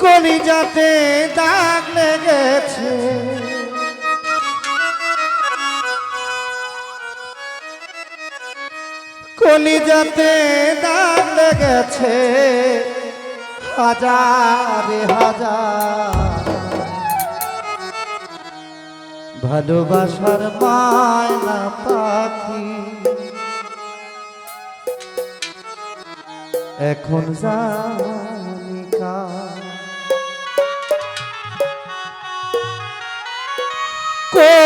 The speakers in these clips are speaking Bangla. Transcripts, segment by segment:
কলিজাতে দাগ লেগেছে। কলিজাতে দাগ লেগেছে। হাজারে হাজার। ভালোবাসার মায়না পাখি। এখন জানি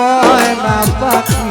ময়না পাখি।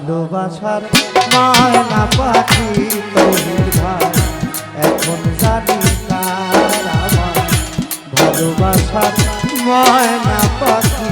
ভালোবাসার মায়না পাখি তৈরির ভাই। এখন জানি কার আমার ভালোবাসার ময়না পাখি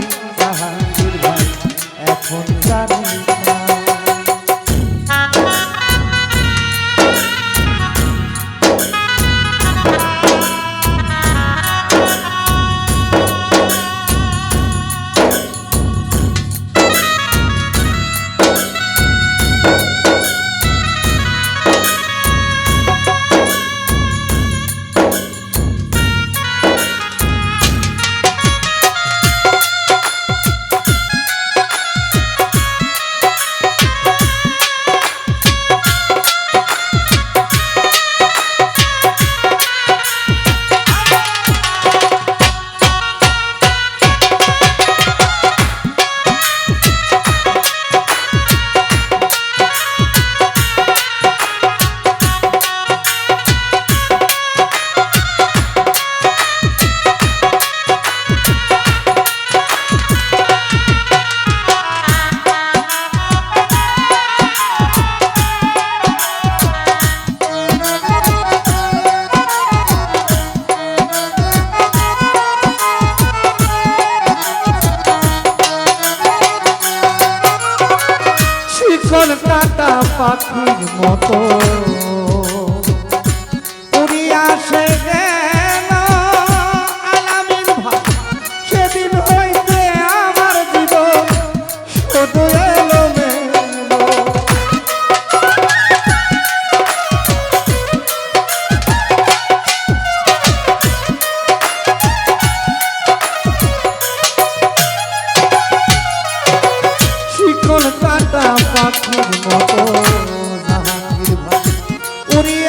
শিকল কাটা পাখির মতো। উড়িয়া সে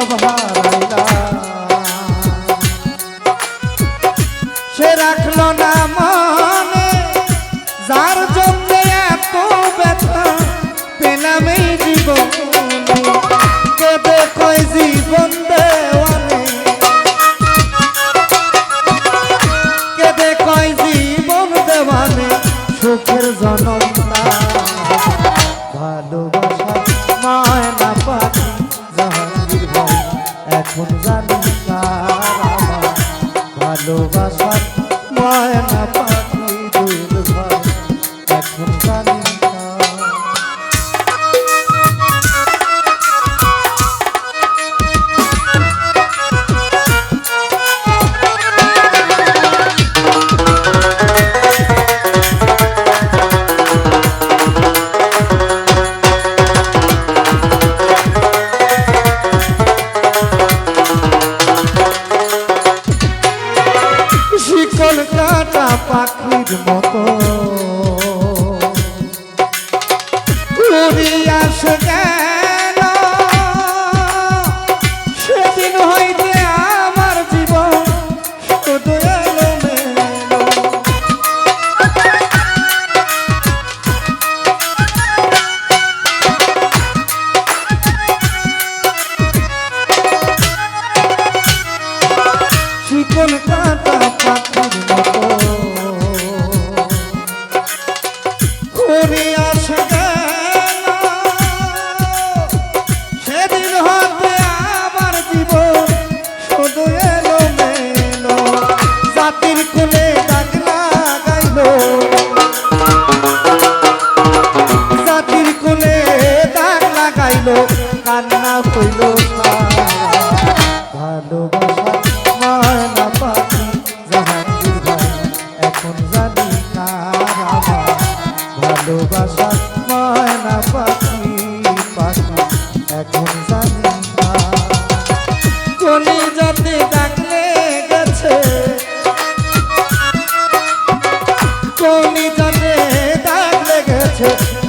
Oh, love, love. ভালোবাসার ময়না